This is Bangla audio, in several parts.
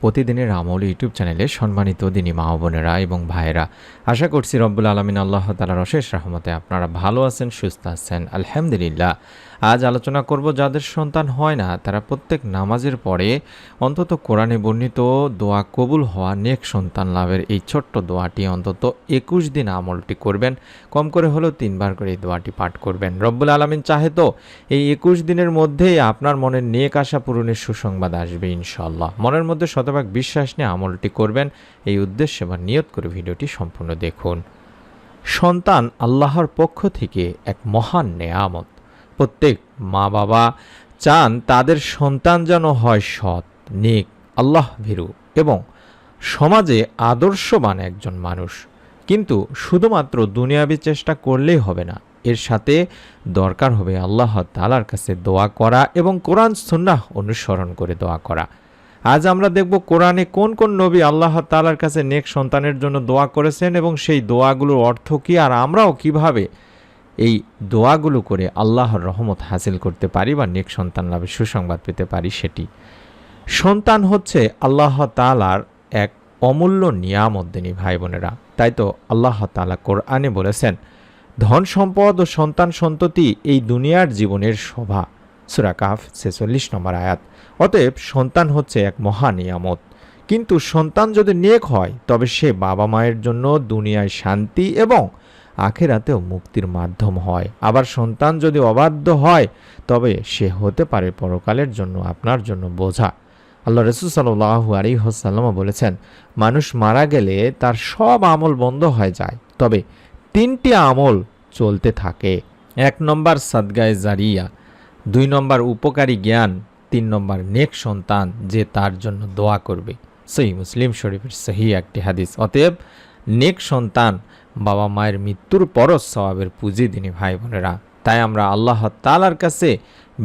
প্রতিদিনের আমল ইউটিউব চ্যানেলে সম্মানিত দিনী মা বোনেরা এবং ভাইয়েরা। আশা করছি রব্বুল আলমিন আল্লাহ তালার অশেষ রহমতে আপনারা ভালো আছেন, সুস্থ আছেন। আলহামদুলিল্লাহ। আজ আলোচনা করব যাদের সন্তান হয় না, তারা প্রত্যেক নামাজের পরে অন্তত কোরআনে বর্ণিত দোয়া কবুল হওয়া নেক সন্তান লাভের এই ছোট্ট দোয়াটি অন্তত একুশ দিন আমলটি করবেন, কম করে হলেও তিনবার করে এই দোয়াটি পাঠ করবেন। রব্বুল আলমিন চাহে তো এই একুশ দিনের মধ্যেই আপনার মনের নেক আশা পূরণের সুসংবাদ আসবে ইনশাল্লাহ মনের মধ্যে শতভাগ বিশ্বাস নিয়ে আমলটি করবেন। এই উদ্দেশ্যে বা নিয়ত করে ভিডিওটি সম্পূর্ণ দেখুন। সন্তান আল্লাহর পক্ষ থেকে এক মহান নেয়ামত। প্রত্যেক মা বাবা চান তাদের সন্তান যেন হয় সৎ, নেক, আল্লাহ ভীরু এবং সমাজে আদর্শবান একজন মানুষ। কিন্তু শুধুমাত্র দুনিয়াবি চেষ্টা করলেই হবে না। এর সাথে দরকার হবে আল্লাহ তালার কাছে দোয়া করা এবং কোরআন, সুন্নাহ অনুসরণ করে দোয়া করা। আজ আমরা দেখব কোরআনে কোন কোন নবী আল্লাহ তালার কাছে নেক সন্তানের জন্য দোয়া করেছেন এবং সেই দোয়াগুলোর অর্থ কী আর আমরাও কীভাবে এই দোয়াগুলো করে আল্লাহর রহমত হাসিল করতে পারি বা নেক সন্তান লাভে সুসংবাদ পেতে পারি সেটি? সন্তান হচ্ছে আল্লাহ তালার এক অমূল্য নিয়ামত, দিনী ভাই বোনেরা। তাই তো আল্লাহ তালা কোরআনে বলেছেন, ধন সম্পদ ও সন্তান সন্ততি এই দুনিয়ার জীবনের শোভা। সুরাকাফ ছেচল্লিশ নম্বর আয়াত। অতএব সন্তান হচ্ছে এক মহা নিয়ামত। কিন্তু সন্তান যদি নেক হয়, তবে সে বাবা মায়ের জন্য দুনিয়ায় শান্তি এবং আখেরাতেও মুক্তির মাধ্যম হয়। আবার সন্তান যদি অবাধ্য হয়, তবে সে হতে পারে পরকালের জন্য আপনার জন্য বোঝা। আল্লাহ রসুল সাল্লাহু আলী হোসাল্লামা বলেছেন, মানুষ মারা গেলে তার সব আমল বন্ধ হয়ে যায়, তবে তিনটি আমল চলতে থাকে। এক নম্বর সাদগায় জারিয়া দুই নম্বর উপকারী জ্ঞান, তিন নম্বর নেক সন্তান যে তার জন্য দোয়া করবে। সহি মুসলিম শরীফের সহি একটি হাদিস। অতএব নেক সন্তান বাবা মায়ের মৃত্যুর পরও স্বভাবের পুঁজি দিনী ভাই বোনেরা। তাই আমরা আল্লাহ তালার কাছে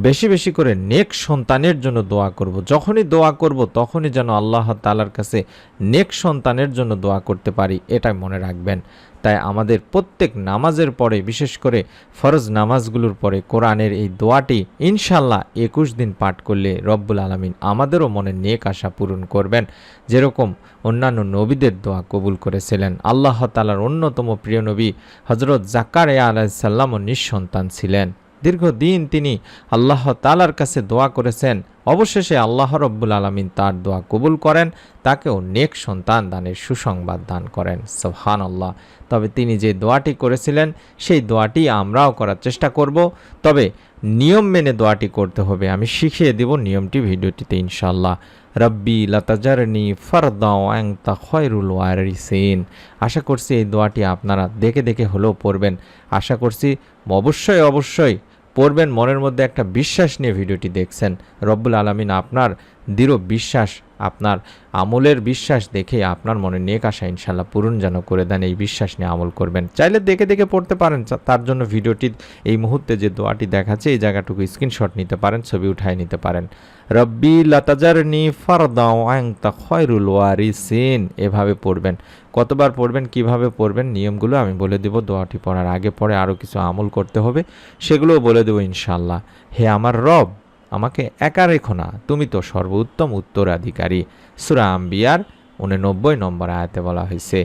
বেশি বেশি করে নেক সন্তানের জন্য দোয়া করব। যখনই দোয়া করব তখনই যেন আল্লাহ তালার কাছে নেক সন্তানের জন্য দোয়া করতে পারি, এটাই মনে রাখবেন। তাই আমাদের প্রত্যেক নামাজের পরে, বিশেষ করে ফরজ নামাজগুলোর পরে কোরআনের এই দোয়াটি ইনশাল্লাহ একুশ দিন পাঠ করলে রব্বুল আলমিন আমাদেরও মনে নেক আশা পূরণ করবেন। যেরকম অন্যান্য নবীদের দোয়া কবুল করেছিলেন। আল্লাহ তালার অন্যতম প্রিয় নবী হজরত জাকার আলাইসাল্লামও নিঃসন্তান ছিলেন। দীর্ঘদিন তিনি আল্লাহ তালার কাছে দোয়া করেছেন। অবশেষে আল্লাহ রব্বুল আলমিন তার দোয়া কবুল করেন, তাকেও নেক সন্তান দানের সুসংবাদ দান করেন। সোহান আল্লাহ তবে তিনি যে দোয়াটি করেছিলেন, সেই দোয়াটি আমরাও করার চেষ্টা করব। তবে নিয়ম মেনে দোয়াটি করতে হবে। আমি শিখিয়ে দেব নিয়মটি ভিডিওটিতে ইনশাল্লাহ রব্বি লতাজারনি ফরদাও অ্যাং তা খয়রুল ওয়ারিসেন। আশা করছি এই দোয়াটি আপনারা দেখে দেখে হলেও পড়বেন। আশা করছি অবশ্যই অবশ্যই পড়বেন মনের মধ্যে একটা বিশ্বাস নিয়ে ভিডিওটি দেখছেন। রব্বুল আলমিন আপনার দৃঢ় বিশ্বাস, আপনার আমলের বিশ্বাস দেখে আপনার মনে নেক আসা ইনশাল্লাহ পূরণ যেন করে দেন। এই বিশ্বাস নিয়ে আমল করবেন। চাইলে দেখে দেখে পড়তে পারেন। তার জন্য ভিডিওটি এই মুহূর্তে যে দোয়াটি দেখাচ্ছে, এই জায়গাটুকু স্ক্রিনশট নিতে পারেন, ছবি উঠায় নিতে পারেন। রব্বি লতাজারনি ফারদাও আং তা খয়রুল ওয়ারিসিন। এভাবে পড়বেন। কতবার পড়বেন, কীভাবে পড়বেন, নিয়মগুলো আমি বলে দেব। দোয়াটি পড়ার আগে পরে আরও কিছু আমল করতে হবে, সেগুলোও বলে দেবো ইনশাল্লাহ। হে আমার রব আমাকে একা রেখো না। তুমি তো সর্বোত্তম উত্তরাধিকারী। সুরা আম্বিয়ার উননব্বই নম্বর আয়াতে বলা হয়েছে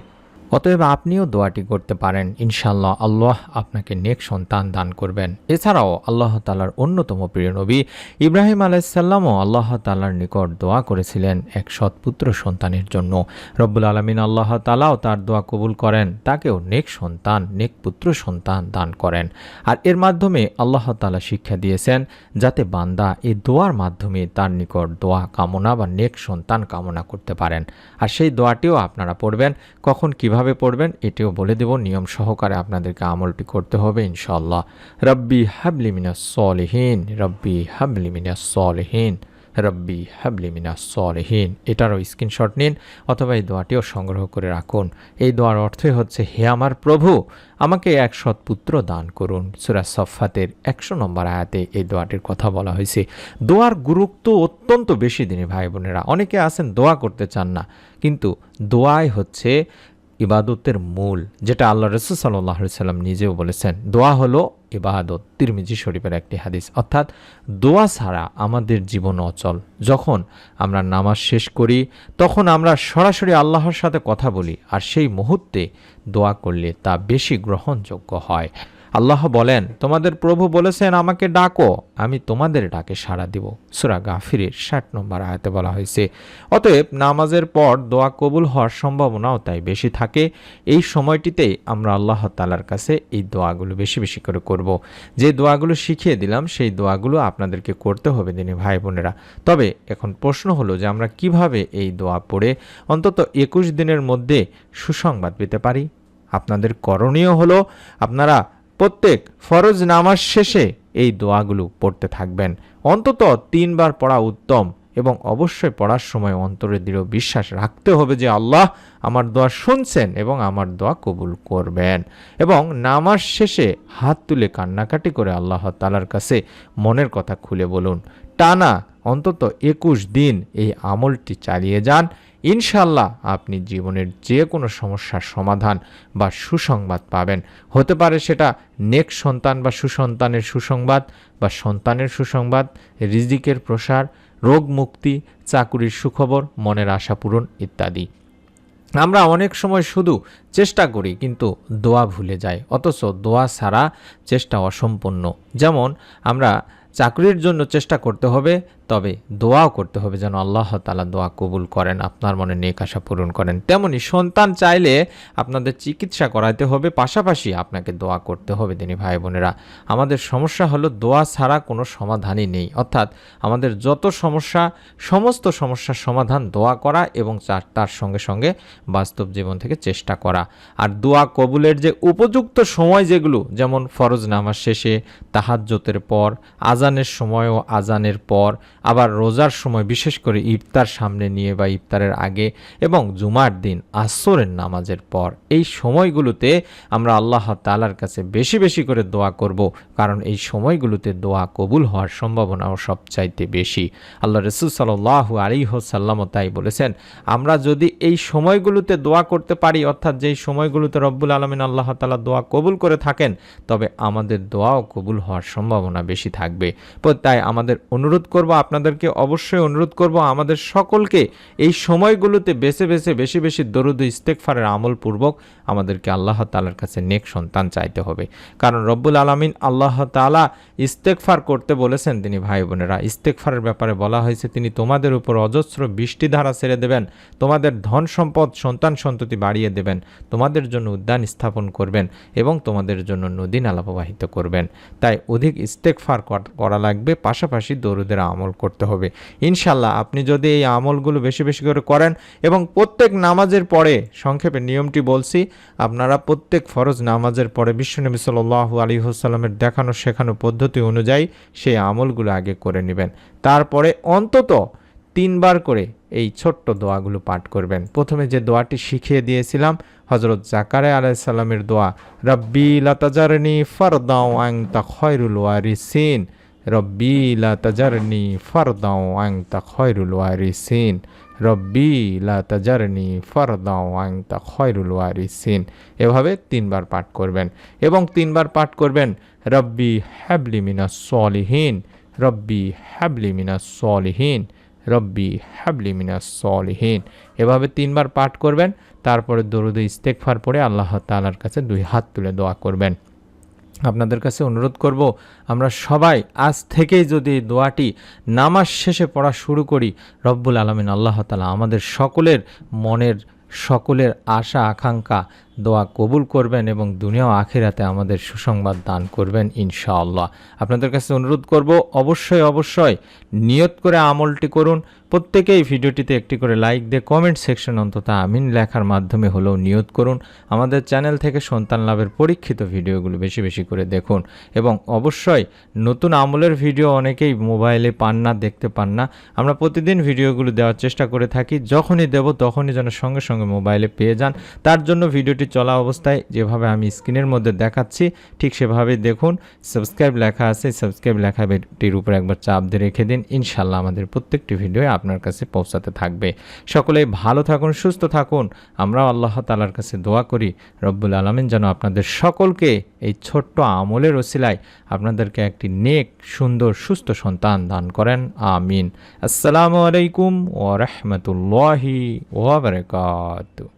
অতএব আপনিও দোয়াটি করতে পারেন। ইনশাল্লাহ আল্লাহ আপনাকে নেক সন্তান দান করবেন। এছাড়াও আল্লাহ তালার অন্যতম প্রিয় নবী ইব্রাহিম আলাইসাল্লামও আল্লাহ তালার নিকট দোয়া করেছিলেন এক সৎপুত্র সন্তানের জন্য। রব্বুল আলমিন আল্লাহ তালাও তার দোয়া কবুল করেন, তাকেও নেক সন্তান, নেক পুত্র সন্তান দান করেন। আর এর মাধ্যমে আল্লাহ তালা শিক্ষা দিয়েছেন যাতে বান্দা এই দোয়ার মাধ্যমে তার নিকট দোয়া কামনা বা নেক সন্তান কামনা করতে পারেন। আর সেই দোয়াটিও আপনারা পড়বেন, কখন কীভাবে কীভাবে পড়বেন এটিও বলে দেব। নিয়ম সহকারে আপনাদেরকে আমলটি করতে হবে ইনশাল্লাহ রব্বি হাবলি মিনাস সলেহীন, রব্বি হাবলি মিনাস সলেহীন, রব্বি হাবলি মিনাস সলেহীন। এটারও স্ক্রিনশট নিন অথবা এই দোয়াটিও সংগ্রহ করে রাখুন। এই দোয়ার অর্থই হচ্ছে, হে আমার প্রভু, আমাকে এক সৎপুত্র দান করুন। সুরা সফাতের একশো নম্বর আয়াতে এই দোয়াটির কথা বলা হয়েছে। দোয়ার গুরুত্ব অত্যন্ত বেশি, দিনে ভাই বোনেরা অনেকে আছেন, দোয়া করতে চান না। কিন্তু দোয়াই হচ্ছে ইবাদতের মূল, যেটা আল্লাহ রসুল সাল্লাহ সাল্লাম নিজেও বলেছেন, দোয়া হলো ইবাদত। তিরমিজি শরীফের একটি হাদিস। অর্থাৎ দোয়া ছাড়া আমাদের জীবন অচল। যখন আমরা নামাজ শেষ করি, তখন আমরা সরাসরি আল্লাহর সাথে কথা বলি, আর সেই মুহূর্তে দোয়া করলে তা বেশি গ্রহণযোগ্য হয়। আল্লাহ বলেন, তোমাদের প্রভু বলেছেন, আমাকে ডাকো, আমি তোমাদের ডাকে সাড়া দিব। সুরা গাফিরের ষাট নম্বর আয়াতে বলা হয়েছে, অতএব নামাজের পর দোয়া কবুল হওয়ার সম্ভাবনাও তাই বেশি থাকে। এই সময়টিতেই আমরা আল্লাহ তালার কাছে এই দোয়াগুলো বেশি বেশি করে করব। যে দোয়াগুলো শিখিয়ে দিলাম, সেই দোয়াগুলো আপনাদেরকে করতে হবে, দিনী ভাই বোনেরা। তবে এখন প্রশ্ন হলো যে, আমরা কীভাবে এই দোয়া পড়ে অন্তত একুশ দিনের মধ্যে সুসংবাদ পেতে পারি? আপনাদের করণীয় হলো, আপনারা প্রত্যেক ফরজ নামাজ শেষে এই দোয়াগুলো পড়তে থাকবেন। অন্তত তিনবার পড়া উত্তম এবং অবশ্যই পড়ার সময় অন্তরে দৃঢ় বিশ্বাস রাখতে হবে যে আল্লাহ আমার দোয়া শুনছেন এবং আমার দোয়া কবুল করবেন এবং নামাজ শেষে হাত তুলে কান্নাকাটি করে আল্লাহ তালার কাছে মনের কথা খুলে বলুন। টানা অন্তত একুশ দিন এই আমলটি চালিয়ে যান ইনশাল্লাহ আপনি জীবনের যে কোনো সমস্যার সমাধান বা সুসংবাদ পাবেন। হতে পারে সেটা নেক সন্তান বা সুসন্তানের সুসংবাদ বা সন্তানের সুসংবাদ, রিজিকের প্রসার, রোগ মুক্তি, চাকুরির সুখবর, মনের আশা পূরণ ইত্যাদি। আমরা অনেক সময় শুধু চেষ্টা করি কিন্তু দোয়া ভুলে যাই, অথচ দোয়া ছাড়া চেষ্টা অসম্পূর্ণ। যেমন, আমরা চাকরির জন্য চেষ্টা করতে হবে তবে দোয়াও করতে হবে যেন আল্লাহ তালা দোয়া কবুল করেন, আপনার মনে নেক আশা পূরণ করেন। তেমনি সন্তান চাইলে আপনাদের চিকিৎসা করাইতে হবে, পাশাপাশি আপনাকে দোয়া করতে হবে দিনী ভাই বোনেরা। আমাদের সমস্যা হলো দোয়া ছাড়া কোনো সমাধানই নেই। অর্থাৎ আমাদের যত সমস্যা, সমস্ত সমস্যার সমাধান দোয়া করা এবং তার সঙ্গে সঙ্গে বাস্তব জীবন থেকে চেষ্টা করা। আর দোয়া কবুলের যে উপযুক্ত সময় যেগুলো, যেমন ফরজ নামাজ শেষে তাহাজ্যতের পর আজানের সময় ও আজানের পর আবার রোজার সময় বিশেষ করে ইফতার সামনে নিয়ে বা ইফতারের আগে এবং জুমার দিন, আসরের নামাজের পর। এই সময়গুলোতে আমরা আল্লাহ তালার কাছে বেশি বেশি করে দোয়া করব, কারণ এই সময়গুলোতে দোয়া কবুল হওয়ার সম্ভাবনাও সবচাইতে বেশি। আল্লাহ রসুল সাল্লাহ আলিহসাল্লামও তাই বলেছেন, আমরা যদি এই সময়গুলোতে দোয়া করতে পারি, অর্থাৎ যেই সময়গুলোতে রব্বুল আলমিন আল্লাহ তালা দোয়া কবুল করে থাকেন, তবে আমাদের দোয়াও কবুল হওয়ার সম্ভাবনা বেশি থাকবে। তাই আমাদের অনুরোধ করব আপনাদেরকে অবশ্যই অনুরোধ করব, আমাদের সকলকে এই সময়গুলোতে বেছে বেছে বেশি বেশি দরুদ ইস্তেকফারের আমল পূর্বক আমাদেরকে আল্লাহ তালার কাছে নেক সন্তান চাইতে হবে। কারণ রব্বুল আলমিন আল্লাহ তালা ইস্তেকফার করতে বলেছেন, তিনি ভাই বোনেরা ইস্তেকফারের ব্যাপারে বলা হয়েছে, তিনি তোমাদের উপর অজস্র বৃষ্টিধারা ছেড়ে দেবেন, তোমাদের ধন সম্পদ, সন্তান সন্ততি বাড়িয়ে দেবেন, তোমাদের জন্য উদ্যান স্থাপন করবেন এবং তোমাদের জন্য নদী নালা প্রবাহিত করবেন। তাই অধিক ইস্তেকফার করা লাগবে, পাশাপাশি দরুদের আমল করতে হবে। ইনশাল্লাহ আপনি যদি এই আমলগুলো বেশি বেশি করে করেন এবং প্রত্যেক নামাজের পরে, সংক্ষেপে নিয়মটি বলছি, আপনারা প্রত্যেক ফরজ নামাজের পরে বিশ্বনবী সাল আলী হোসাল্লামের দেখানো শেখানো পদ্ধতি অনুযায়ী সেই আমলগুলো আগে করে নেবেন। তারপরে অন্তত তিনবার করে এই ছোট্ট দোয়াগুলো পাঠ করবেন। প্রথমে যে দোয়াটি শিখিয়ে দিয়েছিলাম হজরত জাকারে আলাইসাল্লামের দোয়া, রব্বি লাতাজারনি ফরদাও আং তা খয়রুল ওয়ারিসিন। রব্বি লা তাজারনি আং তা খয়রুল ওয়ারি ওয়ারিসিন রব্বি লা তাজারনি আং তা খয়রুল ওয়ারিসিন এভাবে তিনবার পাঠ করবেন। এবং তিনবার পাঠ করবেন, রব্বি হ্যাবলি মিনাস সলিহীন, রব্বি হ্যাবলি মিনাস সলিহীন, রব্বি হ্যাবলি মিনাস সলিহীন। এভাবে তিনবার পাঠ করবেন, তারপরে দরুদ ইস্তেকফার পরে আল্লাহ তালার কাছে দুই হাত তুলে দোয়া করবেন। আপনাদের কাছে অনুরোধ করব, আমরা সবাই আজ থেকেই যদি দোয়াটি নামাজ শেষে পড়া শুরু করি, রব্বুল আলমিন আল্লাহ তালা আমাদের সকলের মনের, সকলের আশা, আকাঙ্ক্ষা দোয়া কবুল করবেন এবং দুনিয়া আখেরাতে আমাদের সুসংবাদ দান করবেন, ইনশাআল্লাহ। আপনাদের কাছে অনুরোধ করব, অবশ্যই অবশ্যই নিয়ত করে আমলটি করুন। প্রত্যেকেই ভিডিওটিতে একটি করে লাইক দিয়ে কমেন্ট সেকশন অন্তত আমিন লেখার মাধ্যমে হলেও নিয়ত করুন। আমাদের চ্যানেল থেকে সন্তান লাভের পরীক্ষিত ভিডিওগুলো বেশি বেশি করে দেখুন। এবং অবশ্যই নতুন আমলের ভিডিও অনেকেই মোবাইলে পান না, দেখতে পান না। আমরা প্রতিদিন ভিডিওগুলো দেওয়ার চেষ্টা করে থাকি। যখনই দেব তখনই যেন সঙ্গে সঙ্গে মোবাইলে পেয়ে যান। তার জন্য ভিডিওটি চলা অবস্থায় যেভাবে আমি স্ক্রিনের মধ্যে দেখাচ্ছি, ঠিক সেভাবে দেখুন। সাবস্ক্রাইব লেখা আছে, সাবস্ক্রাইব লেখাটির উপর একবার চাপ দিয়ে রেখে দিন। ইনশাল্লাহ আমাদের প্রত্যেকটি ভিডিও আপনার কাছে পৌঁছাতে থাকবে। সকলেই ভালো থাকুন, সুস্থ থাকুন। আমরাও আল্লাহ তালার কাছে দোয়া করি, রব্বুল আলমিন যেন আপনাদের সকলকে এই ছোট্ট আমলের ওসিলায় আপনাদেরকে একটি নেক, সুন্দর, সুস্থ সন্তান দান করেন। আমিন। আসসালামু আলাইকুম ওয়া রাহমাতুল্লাহি ওয়া বারাকাতুহু।